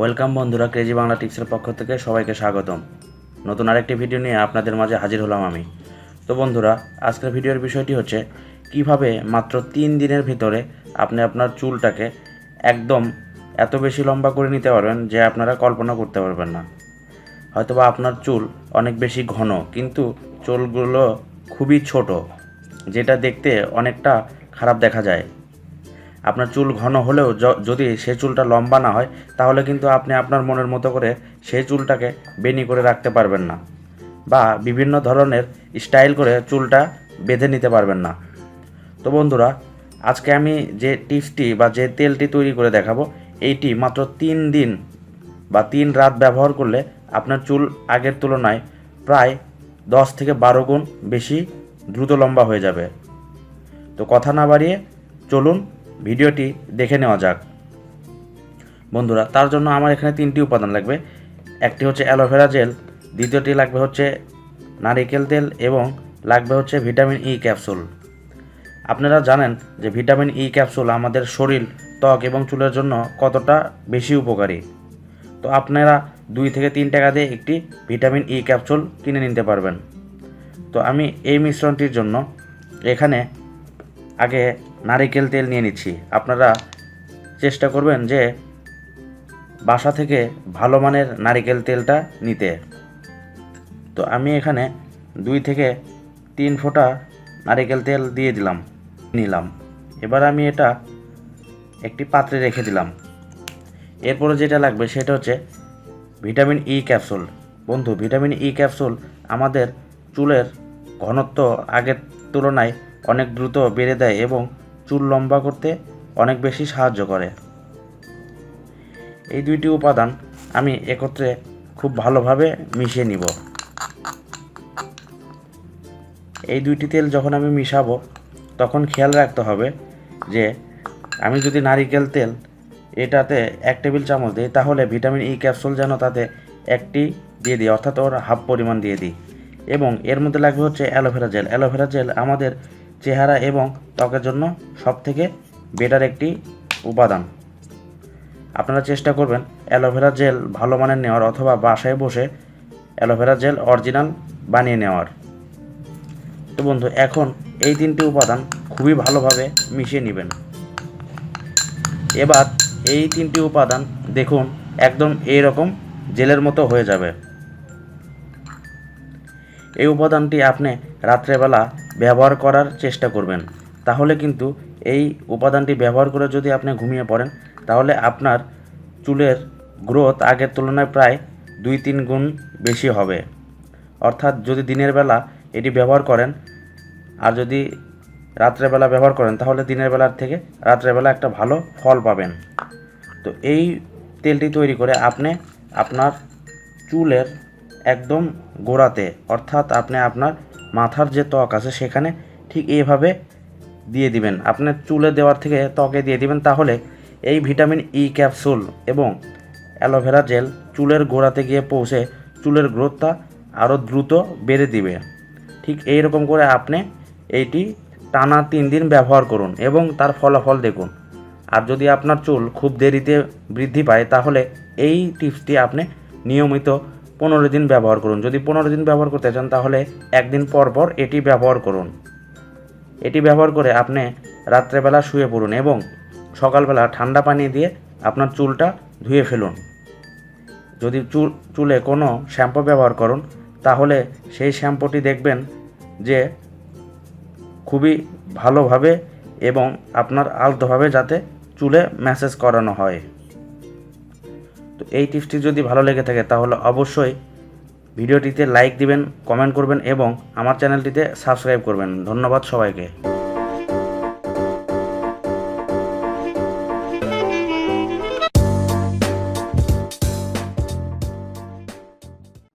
Welcome বন্ধুরা crazy Bangla টিপসের পক্ষ থেকে সবাইকে স্বাগতম। নতুন আরেকটি ভিডিও নিয়ে আপনাদের মাঝে হাজির হলাম আমি। তো বন্ধুরা, আজকের ভিডিওর বিষয়টি হচ্ছে, কীভাবে মাত্র তিন দিনের ভিতরে আপনি আপনার চুলটাকে একদম এত বেশি লম্বা করে নিতে পারবেন যে আপনারা কল্পনা করতে পারবেন না। হয়তোবা আপনার চুল অনেক বেশি ঘন, কিন্তু চুলগুলো খুবই ছোট, যেটা দেখতে অনেকটা খারাপ দেখা যায়। আপনার চুল ঘন হলেও যদি সে চুলটা লম্বা না হয়, তাহলে কিন্তু আপনি আপনার মনের মতো করে সেই চুলটাকে বেনি করে রাখতে পারবেন না। বা বিভিন্ন ধরনের স্টাইল করে চুলটা বেঁধে নিতে পারবেন না। তো বন্ধুরা, আজকে আমি যে টিপসটি বা যে তেলটি তৈরি করে দেখাবো, এইটি মাত্র তিন দিন বা তিন রাত ব্যবহার করলে আপনার চুল আগের তুলনায় প্রায় দশ থেকে বারো গুণ বেশি দ্রুত লম্বা হয়ে যাবে। তো কথা না বাড়িয়ে চলুন ভিডিওটি দেখে নেওয়া যাক। বন্ধুরা, তার জন্য আমার এখানে তিনটি উপাদান লাগবে। একটি হচ্ছে অ্যালোভেরা জেল, দ্বিতীয়টি লাগবে হচ্ছে নারিকেল তেল এবং লাগবে হচ্ছে ভিটামিন ই ক্যাপসুল। আপনারা জানেন যে ভিটামিন ই ক্যাপসুল আমাদের শরীর, ত্বক এবং চুলের জন্য কতটা বেশি উপকারী। তো আপনারা দুই থেকে তিন টাকা দিয়ে একটি ভিটামিন ই ক্যাপসুল কিনে নিতে পারবেন। তো আমি এই মিশ্রণটির জন্য এখানে আগে নারিকেল তেল নিয়ে নিচ্ছি। আপনারা চেষ্টা করবেন যে বাসা থেকে ভালো মানের নারিকেল তেলটা নিতে। তো আমি এখানে দুই থেকে তিন ফোঁটা নারিকেল তেল দিয়ে দিলাম, নিলাম। এবার আমি এটা একটি পাত্রে রেখে দিলাম। এরপরে যেটা লাগবে সেটা হচ্ছে ভিটামিন ই ক্যাপসুল। বন্ধু, ভিটামিন ই ক্যাপসুল আমাদের চুলের ঘনত্ব আগের তুলনায় অনেক দ্রুত বেড়ে দেয় এবং চুল লম্বা করতে অনেক বেশি সাহায্য করে। এই দুইটি উপাদান আমি একত্রে খুব ভালোভাবে মিশিয়ে নিব। এই দুইটি তেল যখন আমি মিশাবো, তখন খেয়াল রাখতে হবে যে আমি যদি নারিকেল তেল এটাতে এক টেবিল চামচ দিই, তাহলে ভিটামিন ই ক্যাপসুল যেন তাতে একটি দিয়ে দিই, অর্থাৎ ওর হাফ পরিমাণ দিয়ে দিই। এবং এর মধ্যে লাগবে হচ্ছে অ্যালোভেরা জেল। অ্যালোভেরা জেল আমাদের চেহারা এবং ত্বকের জন্য সবথেকে বেটার একটি উপাদান। আপনারা চেষ্টা করবেন অ্যালোভেরা জেল ভালো মানের নেওয়ার অথবা বাসায় বসে অ্যালোভেরা জেল অরিজিনাল বানিয়ে নেওয়ার। তো বন্ধু, এখন এই তিনটি উপাদান খুবই ভালোভাবে মিশিয়ে নেবেন। এবার এই তিনটি উপাদান দেখুন একদম এই রকম জেলের মতো হয়ে যাবে। এই উপাদানটি আপনি রাত্রেবেলা ব্যবহার করার চেষ্টা করবেন। তাহলে কিন্তু এই উপাদানটি ব্যবহার করে যদি আপনি ঘুমিয়ে পড়েন, তাহলে আপনার চুলের গ্রোথ আগের তুলনায় প্রায় দুই তিন গুণ বেশি হবে। অর্থাৎ যদি দিনের বেলা এটি ব্যবহার করেন, আর যদি রাত্রেবেলা ব্যবহার করেন, তাহলে দিনের বেলার থেকে রাত্রেবেলা একটা ভালো ফল পাবেন। তো এই তেলটি তৈরি করে আপনি আপনার চুলের একদম গোড়াতে, অর্থাৎ আপনি আপনার মাথার যে ত্বক আছে সেখানে ঠিক এইভাবে দিয়ে দিবেন। আপনার চুলে দেওয়ার থেকে ত্বকে দিয়ে দিবেন, তাহলে এই ভিটামিন ই ক্যাপসুল এবং অ্যালোভেরা জেল চুলের গোড়াতে গিয়ে পৌঁছে চুলের গ্রোথটা আরও দ্রুত বেড়ে দিবে। ঠিক এই রকম করে আপনি এইটি টানা তিন দিন ব্যবহার করুন এবং তার ফলাফল দেখুন। আর যদি আপনার চুল খুব দেরিতে বৃদ্ধি পায়, তাহলে এই টিপসটি আপনি নিয়মিত পনেরো দিন ব্যবহার করুন। যদি পনেরো দিন ব্যবহার করতে চান, তাহলে একদিন পর পর এটি ব্যবহার করুন। এটি ব্যবহার করে আপনি রাত্রেবেলা শুয়ে পড়ুন এবং সকালবেলা ঠান্ডা পানি দিয়ে আপনার চুলটা ধুয়ে ফেলুন। যদি চুল, চুলে কোনো শ্যাম্পু ব্যবহার করুন, তাহলে সেই শ্যাম্পুটি দেখবেন যে খুবই ভালোভাবে এবং আপনার আলতোভাবে যাতে চুলে ম্যাসেজ করানো হয়। তো এই টিপসটি যদি ভালো লেগে থাকে, তাহলে অবশ্যই ভিডিওটিতে লাইক দিবেন কমেন্ট করবেন এবং আমার চ্যানেলটিতে সাবস্ক্রাইব করবেন। ধন্যবাদ সবাইকে।